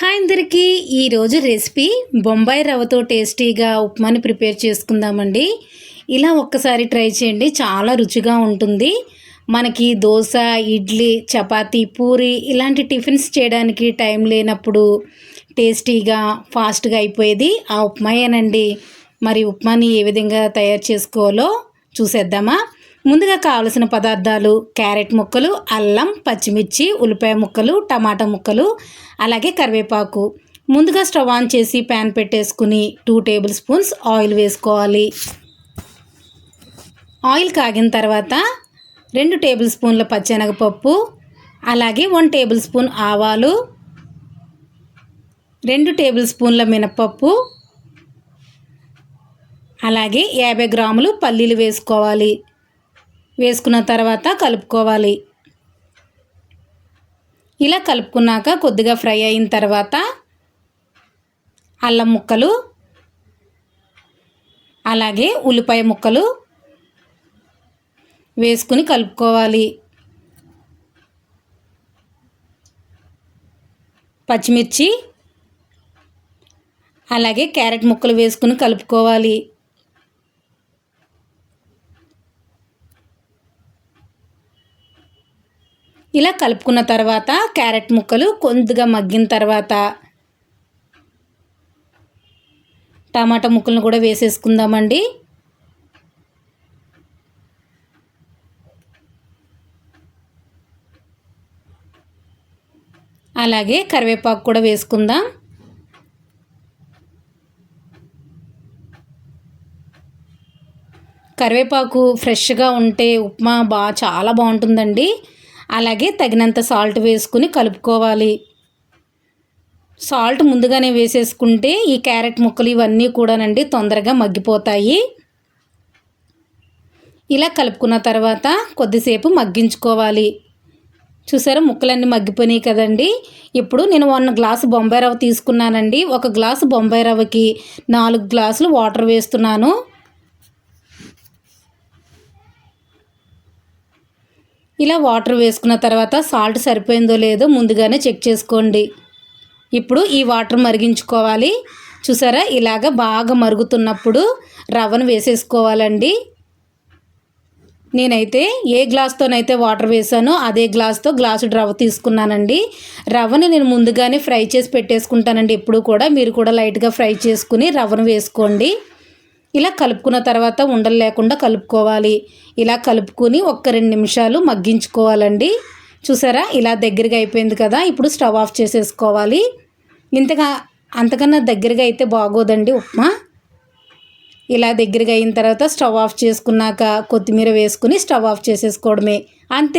Hi అందరికీ. ఈరోజు recipe Bombay రవ్వతో టేస్టీగా ఉప్మాని ప్రిపేర్ చేసుకుందామండి. ఇలా ఒక్కసారి ట్రై చేయండి చాలా రుచిగా ఉంటుంది. మనకి దోశ ఇడ్లీ చపాతీ పూరి ఇలాంటి టిఫిన్స్ చేయడానికి టైం లేనప్పుడు టేస్టీగా ఫాస్ట్గా అయిపోయేది ఆ ఉప్మాయేనండి. మరి ఉప్మాని ఏ విధంగా తయారు చేసుకోవాలో చూసేద్దామా? ముందుగా కావలసిన పదార్థాలు క్యారెట్ ముక్కలు అల్లం పచ్చిమిర్చి ఉల్లిపాయ ముక్కలు టమాటా ముక్కలు అలాగే కరివేపాకు. ముందుగా స్టవ్ ఆన్ చేసి ప్యాన్ పెట్టేసుకుని టూ టేబుల్ స్పూన్స్ ఆయిల్ వేసుకోవాలి. ఆయిల్ కాగిన తర్వాత రెండు టేబుల్ స్పూన్ల పచ్చెనగపప్పు అలాగే వన్ టేబుల్ స్పూన్ ఆవాలు రెండు టేబుల్ స్పూన్ల మినపప్పు అలాగే యాభై గ్రాములు పల్లీలు వేసుకోవాలి. వేసుకున్న తర్వాత కలుపుకోవాలి. ఇలా కలుపుకున్నాక కొద్దిగా ఫ్రై అయిన తర్వాత అల్లం ముక్కలు అలాగే ఉల్లిపాయ ముక్కలు వేసుకుని కలుపుకోవాలి. పచ్చిమిర్చి అలాగే క్యారెట్ ముక్కలు వేసుకుని కలుపుకోవాలి. ఇలా కలుపుకున్న తర్వాత క్యారెట్ ముక్కలు కొద్దిగా మగ్గిన తర్వాత టమాటా ముక్కలను కూడా వేసేసుకుందామండి. అలాగే కరివేపాకు కూడా వేసుకుందాం. కరివేపాకు ఫ్రెష్గా ఉంటే ఉప్మా బాగా చాలా బాగుంటుందండి. అలాగే తగినంత సాల్ట్ వేసుకుని కలుపుకోవాలి. సాల్ట్ ముందుగానే వేసేసుకుంటే ఈ క్యారెట్ ముక్కలు ఇవన్నీ కూడానండి తొందరగా మగ్గిపోతాయి. ఇలా కలుపుకున్న తర్వాత కొద్దిసేపు మగ్గించుకోవాలి. చూసారా ముక్కలన్నీ మగ్గిపోయినాయి కదండి. ఇప్పుడు నేను వన్ గ్లాసు బొంబాయి రవ్వ తీసుకున్నానండి. ఒక గ్లాసు బొంబాయి రవ్వకి నాలుగు గ్లాసులు వాటర్ వేస్తున్నాను. ఇలా వాటర్ వేసుకున్న తర్వాత సాల్ట్ సరిపోయిందో లేదో ముందుగానే చెక్ చేసుకోండి. ఇప్పుడు ఈ వాటర్ మరిగించుకోవాలి. చూసారా? ఇలాగ బాగా మరుగుతున్నప్పుడు రవ్వను వేసేసుకోవాలండి. నేనైతే ఏ గ్లాస్తోనైతే వాటర్ వేసానో అదే గ్లాస్తో గ్లాసు రవ్వ తీసుకున్నానండి. రవ్వని నేను ముందుగానే ఫ్రై చేసి పెట్టేసుకుంటానండి. ఎప్పుడు కూడా మీరు కూడా లైట్గా ఫ్రై చేసుకుని రవ్వను వేసుకోండి. ఇలా కలుపుకున్న తర్వాత ఉండలు లేకుండా కలుపుకోవాలి. ఇలా కలుపుకొని ఒక్క రెండు నిమిషాలు మగ్గించుకోవాలండి. చూసారా? ఇలా దగ్గరగా అయిపోయింది కదా? ఇప్పుడు స్టవ్ ఆఫ్ చేసేసుకోవాలి. ఇంతగా అంతకన్నా దగ్గరగా అయితే బాగోదండి ఉప్మా. ఇలా దగ్గరగా అయిన తర్వాత స్టవ్ ఆఫ్ చేసుకున్నాక కొత్తిమీర వేసుకుని స్టవ్ ఆఫ్ చేసేసుకోవడమే. అంతే.